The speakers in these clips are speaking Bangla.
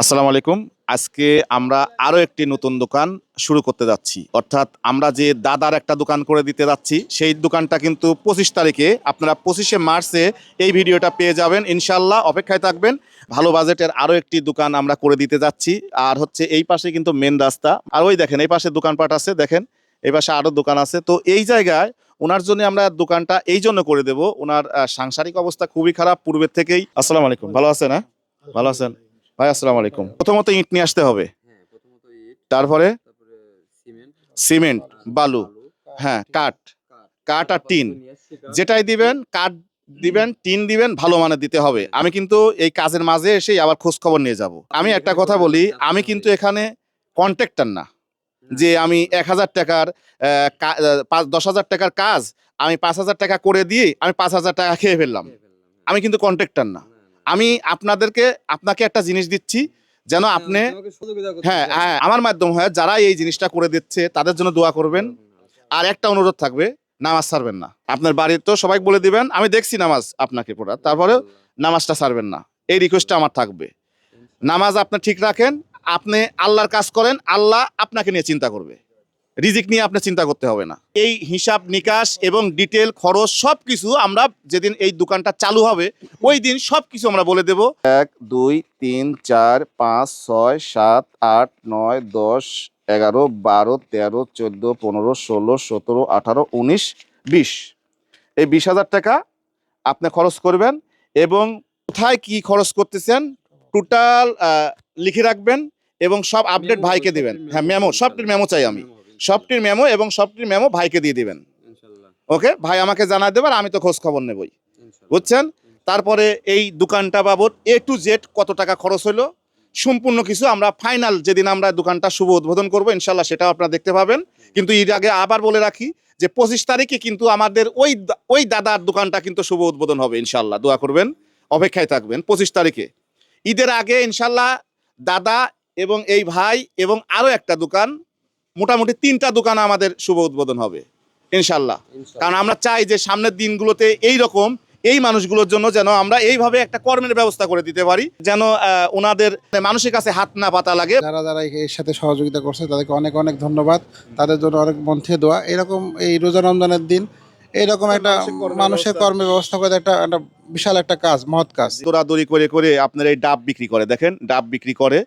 আসসালামু আলাইকুম। আজকে আমরা আরও একটি নতুন দোকান শুরু করতে যাচ্ছি। অর্থাৎ আমরা যে দাদার একটা দোকান করে দিতে যাচ্ছি, সেই দোকানটা কিন্তু পঁচিশ তারিখে, আপনারা পঁচিশে মার্চে এই ভিডিওটা পেয়ে যাবেন। ইনশাল্লাহ অপেক্ষায় থাকবেন। ভালো বাজেটের আরও একটি দোকান আমরা করে দিতে যাচ্ছি। আর হচ্ছে এই পাশে কিন্তু মেন রাস্তা। আর ওই দেখেন, এই পাশে দোকানপাট আছে, দেখেন, এই পাশে আরও দোকান আছে। তো এই জায়গায় ওনার জন্য আমরা দোকানটা এই জন্য করে দেব। ওনার সাংসারিক অবস্থা খুবই খারাপ। পূর্বের থেকেই। আসসালামু আলাইকুম। ভালো আছেন হ্যাঁ? ভালো আছেন। ভাই, আসসালামু আলাইকুম। প্রথমত ইট নিয়ে আসতে হবে। তারপরে সিমেন্ট, বালু হ্যাঁ কাঠ। কাঠ আর টিন। যেটাই দিবেন, কাঠ দিবেন, টিন দিবেন, ভালো মানের দিতে হবে। আমি কিন্তু এই কাজের মাঝে এসেই আবার খোঁজ খবর নিয়ে যাব। আমি একটা কথা বলি, আমি কিন্তু এখানে কন্ট্রাক্টর না। যে আমি এক হাজার টাকার পাঁচ, দশ হাজার টাকার কাজ আমি পাঁচ হাজার টাকা করে দিয়ে আমি পাঁচ হাজার টাকা খেয়ে ফেললাম। আমি কিন্তু কন্ট্রাক্টর না। আমি আপনাদেরকে আপনাকে একটা জিনিস দিচ্ছি যেন আপনি হ্যাঁ হ্যাঁ আমার মাধ্যম হয় যারা এই জিনিসটা করে দিচ্ছে তাদের জন্য দোয়া করবেন। আর একটা অনুরোধ থাকবে নামাজ ছাড়বেন না। আপনার বাড়ির তো সবাই বলে দিবেন আমি দেখছি নামাজ আপনাকে পড়া। তারপরে নামাজটা ছাড়বেন না। এই রিকোয়েস্টটা আমার থাকবে। নামাজ আপনি ঠিক রাখেন আপনি আল্লাহর কাজ করেন আল্লাহ আপনাকে নিয়ে চিন্তা করবে। রিজিক নিয়ে আপনার চিন্তা করতে হবে না। এই হিসাব নিকাশ এবং ডিটেল খরচ সব কিছু আমরা যেদিন এই দোকানটা চালু হবে, ওই দিন সব কিছু আমরা বলে দেব। এক, দুই, তিন, চার, পাঁচ, ছয়, সাত, আট, নয়, দশ, এগারো, বারো, তেরো, চোদ্দ, পনেরো, ষোলো, সতেরো, আঠারো, উনিশ, বিশ। এই বিশ হাজার টাকা আপনি খরচ করবেন এবং কোথায় কি খরচ করতেছেন টোটাল লিখে রাখবেন এবং সব আপডেট ভাইকে দেবেন। হ্যাঁ মেমো সবটির মেমো চাই আমি। সবটির মেমো এবং সবটির মেমো ভাইকে দিয়ে দিবেন। ওকে? ভাই আমাকে জানা দেবেন আমি তো খোঁজ খবর নেবই বুঝছেন? তারপরে এই দোকানটা বাবদ এ টু জেড কত টাকা খরচ হলো সম্পূর্ণ কিছু আমরা ফাইনাল যেদিন আমরা দোকানটা শুভ উদ্বোধন করব ইনশাল্লাহ সেটাও আপনারা দেখতে পাবেন। কিন্তু এর আগে আবার বলে রাখি যে পঁচিশ তারিখে কিন্তু আমাদের ওই ওই দাদার দোকানটা কিন্তু শুভ উদ্বোধন হবে ইনশাল্লাহ। দোয়া করবেন অপেক্ষায় থাকবেন। পঁচিশ তারিখে। ঈদের আগে ইনশাল্লাহ দাদা এবং এই ভাই এবং আরও একটা দোকান মোটামুটি তিনটা দোকান আমাদের শুভ উদ্বোধন হবে ইনশাল্লাহ কারণ আমরা চাই যে সামনের দিনগুলোতে এই রকম এই মানুষগুলোর জন্য যেন আমরা এইভাবে একটা কর্মের ব্যবস্থা করে দিতে পারি যেন আহ, ওনাদের মানুষের কাছে হাত না পাতা লাগে। যারা যারা এর সাথে সহযোগিতা করছে তাদেরকে অনেক অনেক ধন্যবাদ। তাদের জন্য অনেক মন থেকে দোয়া। এরকম এই রোজা রমজানের দিন এইরকম একটা মানুষের কর্মের ব্যবস্থা। করে একটা একটা বিশাল একটা কাজ মহৎ কাজ। দৌড়াদৌড়ি করে করে আপনার এই ডাব বিক্রি করে দেখেন ডাব বিক্রি করে।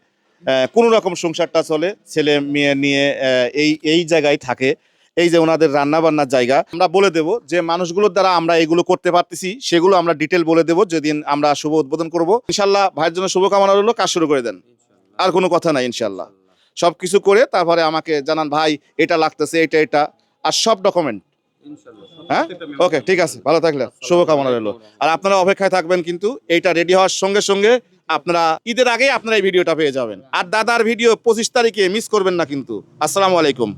কোনো রকম সংসারটা চলে, ছেলে মেয়ে নিয়ে এই এই জায়গায় থাকে। এই যে ওনাদের রান্না বান্নার জায়গা, আমরা বলে দেব যে মানুষগুলোর দ্বারা আমরা এগুলো করতে পারতেছি, সেগুলো আমরা ডিটেল বলে দেব যেদিন আমরা শুভ উদ্বোধন করব। ইনশাল্লাহ ভাইয়ের জন্য শুভকামনা রইল, কাজ শুরু করে দেন। আর কোনো কথা নাই ইনশাল্লাহ সব কিছু করে তারপরে আমাকে জানান, ভাই, এটা লাগতেছে, এটা এটা। আর সব ডকুমেন্ট হ্যাঁ? ওকে ঠিক আছে, ভালো থাকলে শুভকামনা রইল। আর আপনারা অপেক্ষায় থাকবেন কিন্তু এইটা রেডি হওয়ার সঙ্গে সঙ্গে আপনারা, ঈদের আগে আপনারা এই ভিডিওটা পেয়ে যাবেন। আর দাদার ভিডিও পঁচিশ তারিখে মিস করবেন না কিন্তু। আসসালামু আলাইকুম।